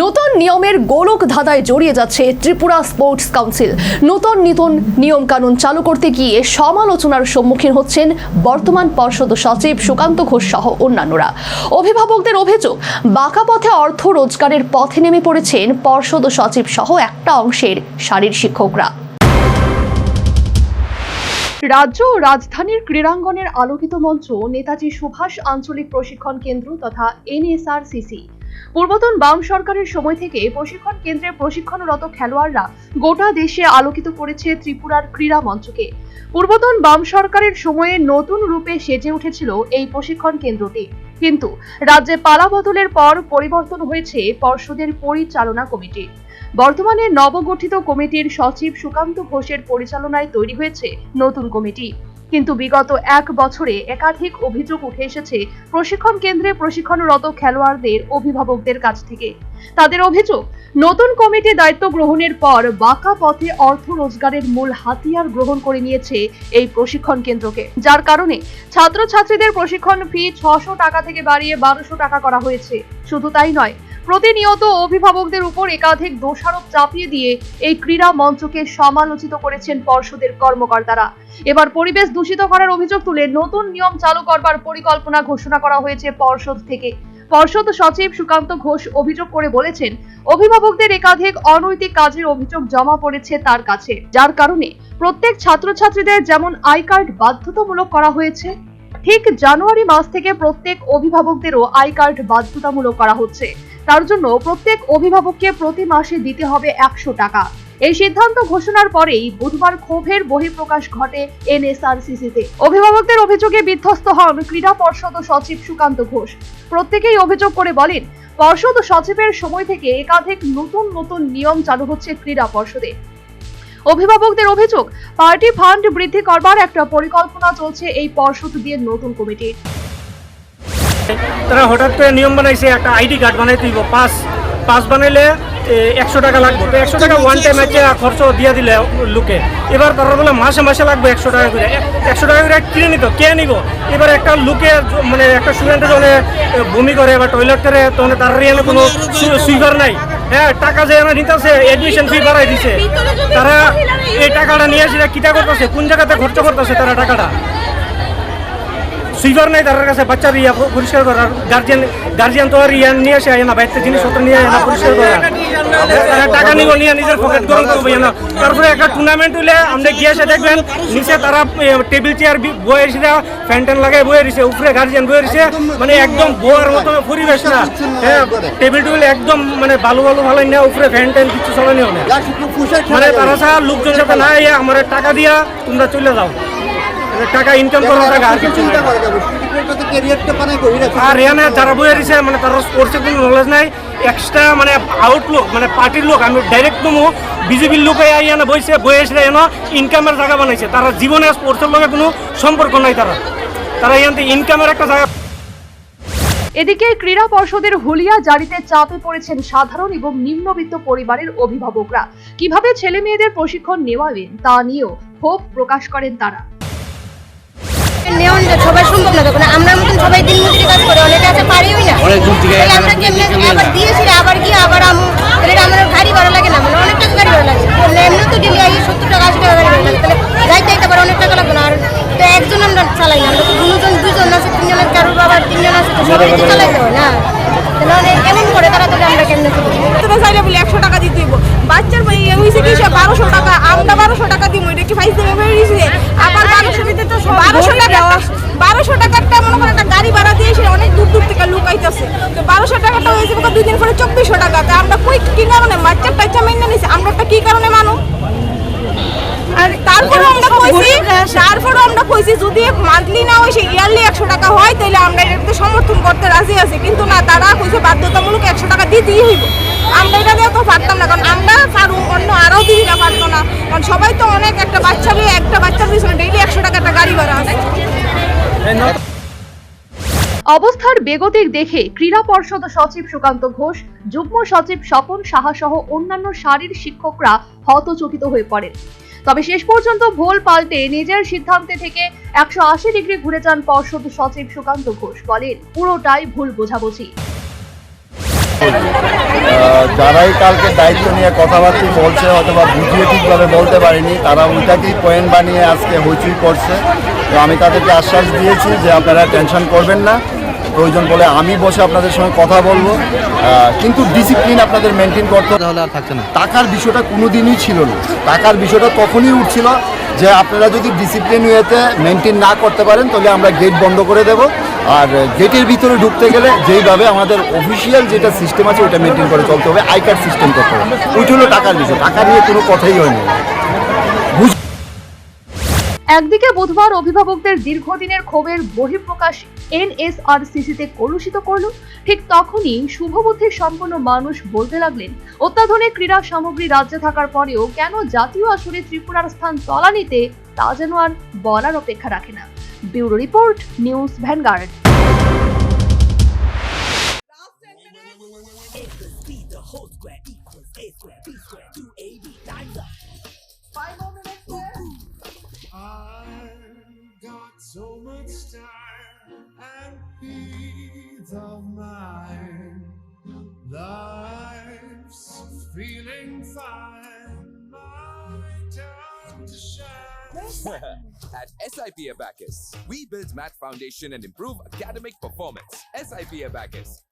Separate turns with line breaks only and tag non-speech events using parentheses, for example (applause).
নতুন নিয়মের গোলক ধাঁধায় জড়িয়ে যাচ্ছে ত্রিপুরা স্পোর্টস কাউন্সিল। নতুন নতুন নিয়ম কানুন চালু করতে গিয়ে সমালোচনার সম্মুখীন হচ্ছেন বর্তমান পর্ষদ সচিব সুকান্ত ঘোষ সহ অন্যান্যরা। অভিভাবকদের অভিযোগ, বাঁকা পথে অর্থ রোজগারের পথে নেমে পড়েছেন পর্ষদ সচিব সহ একটা অংশের শারীর শিক্ষকরা। রাজ্য ও রাজধানীর ক্রীড়াঙ্গনের আলোকিত মঞ্চ নেতাজি সুভাষ আঞ্চলিক প্রশিক্ষণ কেন্দ্র তথা এনএসআরসিসি পূর্বতন বাম সরকারের সময় থেকে প্রশিক্ষণ কেন্দ্রে প্রশিক্ষণরত খেলোয়াড়রা গোটা দেশে আলোকিত করেছে ত্রিপুরার ক্রীড়া মঞ্চকে। পূর্বতন বাম সরকারের সময়ে নতুন রূপে সেজে উঠেছিল এই প্রশিক্ষণ কেন্দ্রটি। কিন্তু রাজ্যে পালা বদলের পর পরিবর্তন হয়েছে পর্ষদের পরিচালনা কমিটি। বর্তমানে নবগঠিত কমিটির সচিব সুকান্ত ঘোষের পরিচালনায় তৈরি হয়েছে নতুন কমিটি। কিন্তু বিগত এক বছরে একাধিক অভিযোগ উঠে এসেছে প্রশিক্ষণ কেন্দ্রে প্রশিক্ষণরত খেলোয়াড়দের অভিভাবকদের কাছ থেকে। তাদের অভিযোগ, নতুন কমিটি দায়িত্ব গ্রহণের পর বাঁকা পথে অর্থ রোজগারের মূল হাতিয়ার গ্রহণ করে নিয়েছে এই প্রশিক্ষণ কেন্দ্রকে। যার কারণে ছাত্রছাত্রীদের প্রশিক্ষণ ফি ছশো টাকা থেকে বাড়িয়ে বারোশো টাকা করা হয়েছে। শুধু তাই নয় প্রতিনিয়ত অভিভাবকদের উপর একাধিক দোষারোপ চাপিয়ে দিয়ে এই ক্রীড়া মঞ্চকে সমালোচিত করেছেন পর্ষদের কর্মকর্তারা। এবার পরিবেশ দূষিত করার অভিযোগ তুলে নতুন নিয়ম চালু করবার পরিকল্পনা ঘোষণা করা হয়েছে পর্ষদ থেকে। পর্ষদ সচিব সুকান্ত ঘোষ অভিযোগ করে বলেছেন, অভিভাবকদের একাধিক অনৈতিক কাজের অভিযোগ জমা পড়েছে তার কাছে। যার কারণে প্রত্যেক ছাত্রছাত্রীদের যেমন আই কার্ড বাধ্যতামূলক করা হয়েছে ঠিক জানুয়ারি মাস থেকে প্রত্যেক অভিভাবকদেরও আই কার্ড বাধ্যতামূলক করা হচ্ছে। তার জন্য প্রত্যেক অভিভাবককে প্রতি মাসে দিতে হবে একশো টাকা। এই সিদ্ধান্ত ঘোষণার পরেই বুধবার ক্ষোভের বহিঃপ্রকাশ ঘটে এনএসআরসিসিতে। অভিভাবকদের অভিযোগে বিধ্বস্ত হন ক্রীড়া পর্ষদ সচিব সুকান্ত ঘোষ। প্রত্যেকেই অভিযোগ করে বলেন, পর্ষদ সচিবের সময় থেকে একাধিক নতুন নতুন নিয়ম চালু হচ্ছে ক্রীড়া পর্ষদে। অভিভাবকদের অভিযোগ, পার্টি ফান্ড বৃদ্ধি করবার একটা পরিকল্পনা চলছে এই পর্ষদ দিয়ে নতুন কমিটির
তারা হঠাৎ করে নিয়ম বানাইছে, একটা আইডি কার্ড বানাই তুইব, পাস পাস বানাইলে একশো টাকা লাগবে। তো একশো টাকা ওয়ান টাইম একটা খরচ দিয়ে দিলে লোকে। এবার তারা বলে মাসে মাসে লাগবে একশো টাকা করে। একশো টাকা করে কিনে নিত কে নিব? এবার একটা লোকে মানে একটা স্টুডেন্টের জন্য বমি করে বা টয়লেট করে তখন তার কোনো সুইপার নাই। হ্যাঁ টাকা যে এনে নিতেছে এডমিশন ফি বাড়াই দিছে তারা এই টাকাটা নিয়ে আসলে কিটা করতেছে? কোন জায়গাতে খরচ করতেছে তারা টাকাটা? সুইপার নাই তার কাছে বাচ্চার ইয়া পরিষ্কার করার গার্জিয়ান গার্জিয়ান তো আর ইয়া নিয়ে আসে না বাড়িতে জিনিসপত্র নিয়ে আসে না, পরিষ্কার করার। টাকা নিব, নিয়ে নিজের পকেট গরম করব না। তারপরে একটা টুর্নামেন্ট হলে আমরা গিয়ে এসে দেখবেন, নিচে তারা টেবিল চেয়ার বয়ে এসে ফ্যান ট্যান লাগাই বয়ে দিছে উপরে গার্জিয়ান বয়ে দিছে মানে একদম বোয়ার মতো পরিবেশ না। হ্যাঁ টেবিল টেবিল একদম মানে ভালো ভালো ভালো না, উপরে ফ্যান ট্যান কিছু চলানিও না মানে তারা লোকজন যাতে না আমার টাকা দিয়া তোমরা চলে যাও। টাকা ইনকাম করো টাকা আর কিছু না আর এখানে যারা বইয়ে দিছে মানে তার স্পোর্টসের কোনো নলেজ নাই। এক্সট্রা মানে আউটলুক মানে পার্টির লোক আমি ডাইরেক্ট তুমি বিজেপির লোক এখানে বইছে বই এসে এনে ইনকামের জায়গা বানাইছে। তারা জীবনে স্পোর্টসের লগে কোনো সম্পর্ক নাই তারা। তারা এখান ইনকামের একটা জায়গা
এদিকে ক্রীড়া পর্ষদের হুলিয়া জারিতে চাপে পড়েছেন সাধারণ এবং নিম্নবিত্ত পরিবারের অভিভাবকরা। কীভাবে ছেলে মেয়েদের প্রশিক্ষণ নেওয়াবেন তা নিয়েও ক্ষোভ প্রকাশ করেন তারা।
সবাই সম্ভব না তখন আমরা মতন সবাই দিন মজুরি কাজ করে অনেকে আছে পারিও না।
অনেক দূর থেকে
তাহলে আমরা কেমনে আবার দিয়েছি আবার গিয়ে আবার আম তাহলে এটা আমার গাড়ি ভাড়া লাগে না মানে অনেক টাকা গাড়ি ভাড়া লাগে। তো এমনি তো ডেলি আই সত্তর টাকা আশি টাকা গাড়ি ভাড়া লাগে। তাহলে যাইতে যাইতে আবার অনেক টাকা লাগবে না। আর তো একজন আমরা চালাই না আমরা তো দুজন দুজন আছে তিনজন আছে কারোর আবার তিনজন আছে তো সবাই তো চালাইতে হয় না। তাহলে অনেক এমন করে তারা তাহলে আমরা কেমনে
চাইলে বলে একশো টাকা দিতে বাচ্চার ভাই হয়েছে কি সে বারোশো টাকা আমরা বারোশো টাকা দিব এটা কি ফাইস দেবে বেরিয়েছে আবার বারোশো তো বারোশো টাকা বারোশো টাকারটা মনে করেন একটা গাড়ি ভাড়া দিয়ে অনেক দূর দূর থেকে লোক আইতেছে তো বারোশো টাকাটা হয়েছে দুই দিন পরে চব্বিশশো টাকা। তা আমরা কই কি কারণে বাচ্চার টাচ্চা মেনে নিছি? আমরা কি কারণে মানুষ আর তারপরে আমরা কইছি তারপরে আমরা কইছি যদি মান্থলি না হয় সে ইয়ারলি একশো টাকা হয় তাহলে আমরা এটাতে সমর্থন করতে রাজি আছি। কিন্তু না তারা কইছে বাধ্যতামূলক একশো টাকা দিতেই হইব। আমরা এটা তো পারতাম না, কারণ আমরা পারু, অন্য আরও দিদিরা পারতো না। কারণ সবাই তো অনেক, একটা বাচ্চা নিয়ে একটা বাচ্চার পিছনে ডেইলি একশো টাকা একটা গাড়ি ভাড়া আছে।
অবস্থার বেগতিক দেখে ক্রীড়া পর্ষদ সচিব সুকান্ত ঘোষ, যুগ্ম সচিব স্বপন সাহা সহ অন্যান্য শারীর শিক্ষকরা হতচকিত হয়ে পড়েন। তবে শেষ পর্যন্ত ভোল পাল্টে নিজের সিদ্ধান্তে থেকে একশো আশি ডিগ্রি ঘুরে যান পর্ষদ সচিব সুকান্ত ঘোষ, বলেন, পুরোটাই ভুল বোঝাবুঝি।
যারাই কালকে দায়িত্ব নিয়ে কথাবার্তা বলছে অথবা বুঝিয়ে ঠিকভাবে বলতে পারেনি তারা ওইটাকেই পয়েন্ট বানিয়ে আজকে হইচই করছে। তো আমি তাদেরকে আশ্বাস দিয়েছি যে আপনারা টেনশন করবেন না। প্রয়োজন বলে আমি বসে আপনাদের সঙ্গে কথা বলব। কিন্তু ডিসিপ্লিন আপনাদের মেনটেন করতে হবে।
আর থাকছে না।
টাকার বিষয়টা কোনোদিনই ছিল না। টাকার বিষয়টা তখনই উঠছিল যে আপনারা যদি ডিসিপ্লিন ওয়েতে মেনটেন না করতে পারেন, তাহলে আমরা গেট বন্ধ করে দেব। আর গেটের ভিতরে ঢুকতে গেলে যেইভাবে আমাদের অফিসিয়াল যেটা সিস্টেম আছে, ওইটা মেনটেন করে চলতে হবে। আই কার্ড সিস্টেম করতে হবে। ওইটা হলো টাকার বিষয়। টাকা নিয়ে কোনো কথাই হয়নি
একদিকে বুধবার অভিভাবকদের দীর্ঘদিনের ক্ষোভের বহিঃপ্রকাশ এনএসআরসিসিতে কলুষিত করল, ঠিক তখনই শুভবুদ্ধি সম্পন্ন মানুষ বলতে লাগলেন, অত্যাধুনিক ক্রীড়া সামগ্রী রাজ্যে থাকার পরেও কেন জাতীয় আসরে ত্রিপুরার স্থান তলানিতে তা যেন আর বলার অপেক্ষা রাখে না। Bureau report, news Vanguard.
Feeling fine. My time to shine. (laughs)
At SIP Abacus, we build math foundation and improve academic performance. SIP Abacus,